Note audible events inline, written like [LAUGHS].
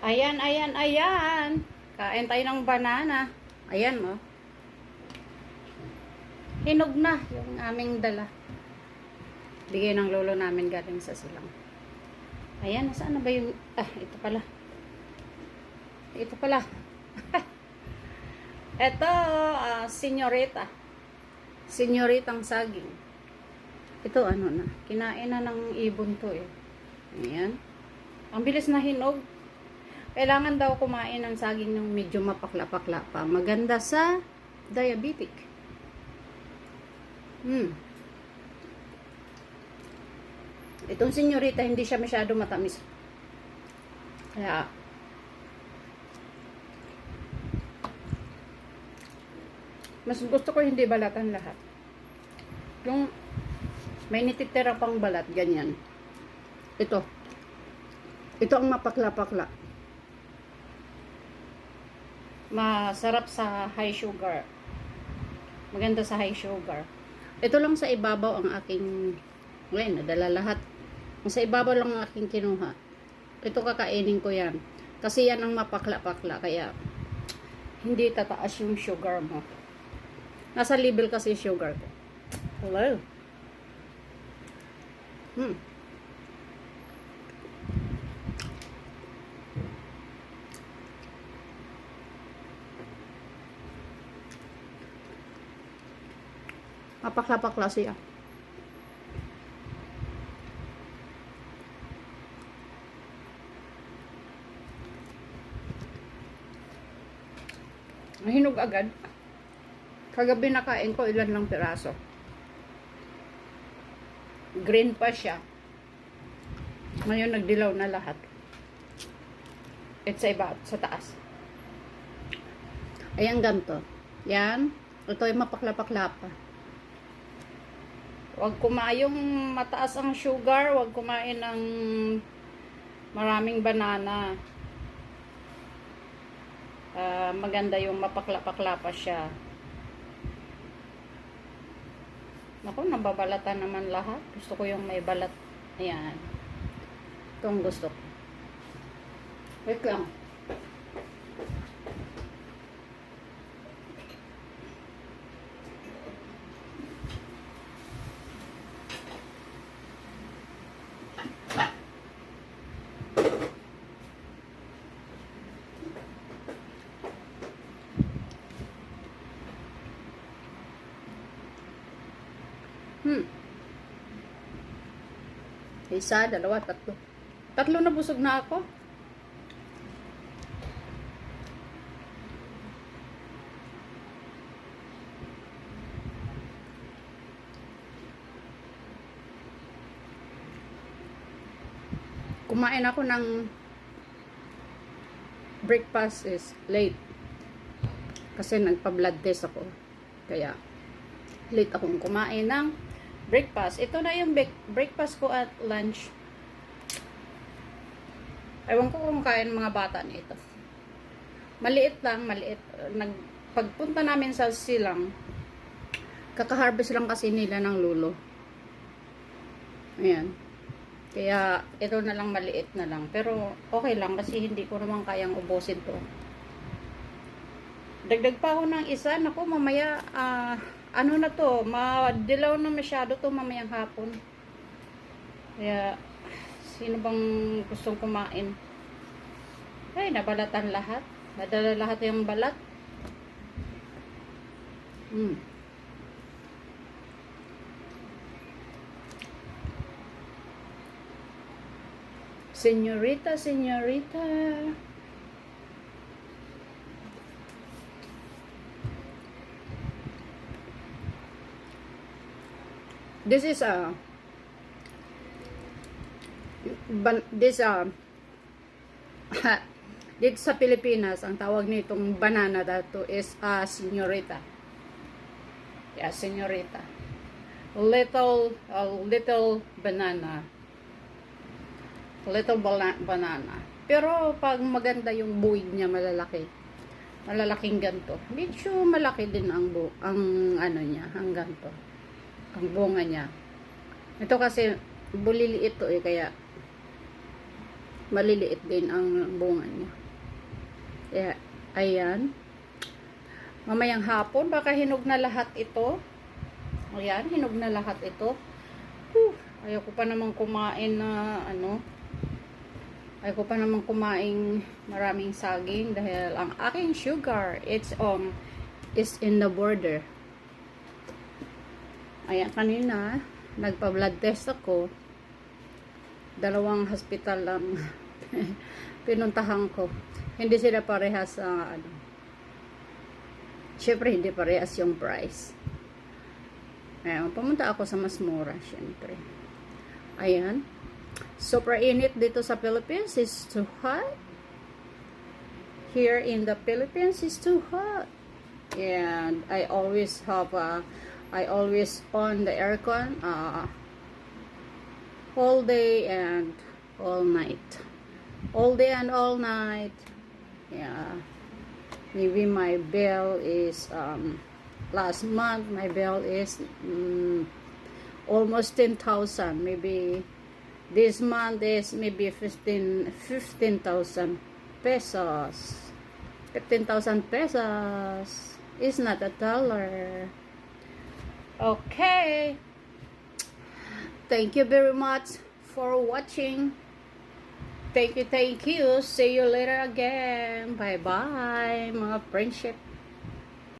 Ayan, ayan, ayan. Kain tayo ng banana. Ayan, oh. Hinog na yung aming dala. Bigay ng lolo namin galing sa silang. Ayan, nasaan na ba yung... Ah, ito pala. Ito pala. [LAUGHS] ito, ah, senyorita. Senyoritang saging. Ito, ano na. Kinain na ng ibon to eh. Ayan. Ang bilis na hinog. Kailangan daw kumain ng saging ng medyo mapakla-pakla pa. Maganda sa diabetic. Hmm. Itong senyorita, hindi siya masyado matamis. Kaya, mas gusto ko hindi balatan lahat. Yung may nititira pang balat, ganyan. Ito. Ito ang mapakla-pakla. Masarap sa high sugar. Maganda sa high sugar. Ito lang sa ibabaw ang aking, ngayon, nadala lahat. Sa ibabaw lang ang aking kinuha. Ito kakainin ko yan. Kasi yan ang mapakla-pakla. Kaya, hindi tataas yung sugar mo. Nasa level kasi sugar ko. Hello. Hmm. Mapakla-pakla siya. Mahinog agad. Kagabi nakain ko ilan lang piraso. Green pa siya. Ngayon nagdilaw na lahat. It's iba, sa taas. Ayan ganto. Yan. Ito ay mapakla-pakla pa. Huwag kumain yung mataas ang sugar, huwag kumain ng maraming banana. Ah, maganda yung mapakla-pakla pa siya. Naku, nababalatan naman lahat. Gusto ko yung may balat. Ayan. Ito ang gusto ko. Wait lang. Hmm. Isa, dalawa, tatlo. Tatlo na busog na ako. Kumain ako ng breakfast is late. Kasi nagpa-blood test ako. Kaya late akong kumain ng breakfast. Ito na yung break- breakfast ko at lunch. Ewan ko kung kain mga bata nito. Maliit lang, maliit. Nag, pagpunta namin sa silang, kaka-harvest lang kasi nila ng lulo. Ayan. Kaya, ito na lang maliit na lang. Pero, okay lang kasi hindi ko naman kayang ubusin to. Dagdag pa ako ng isa. Naku, mamaya, ah, ano na to, madilaw na masyado to mamayang hapon. Kaya, sino bang gustong kumain? Ay, nabalatan lahat. Nadala lahat yung balat. Hmm. Senyorita, senyorita. This is a ban, this uh, [LAUGHS] dito sa Pilipinas ang tawag nitong banana dato is a senyorita. Yeah, senyorita. Little a little banana. Little bala- banana. Pero pag maganda yung buwig niya malalaki. Malalaking ganto. Medyo malaki din ang bu ang ano niya, ang ganto ang bunga niya. Ito kasi bulili ito eh kaya maliliit din ang bunga niya. Kaya, ayan. Mamayang hapon, baka hinog na lahat ito. Ayan, hinog na lahat ito. Whew, ayoko pa namang kumain na, ano, ayoko pa namang kumain maraming saging dahil ang aking sugar, it's um, is in the border. Ayan, kanina, nagpa-blood test ako. Dalawang hospital lang [LAUGHS] pinuntahan ko. Hindi sila parehas sa ano. Siyempre, hindi parehas yung price. Ayan, pumunta ako sa mas mura, siyempre. Ayan. Super init dito sa Philippines. It's too hot. Here in the Philippines, it's too hot. And I always have a, I always on the aircon, uh, all day and all night. All day and all night. Yeah. Maybe my bill is, um, last month, my bill is mm, almost 10,000. Maybe this month is maybe 15 15,000 pesos. 15,000 pesos is not a dollar. Okay. Thank you very much for watching. Thank you, thank you. See you later again. Bye-bye, mga friendship.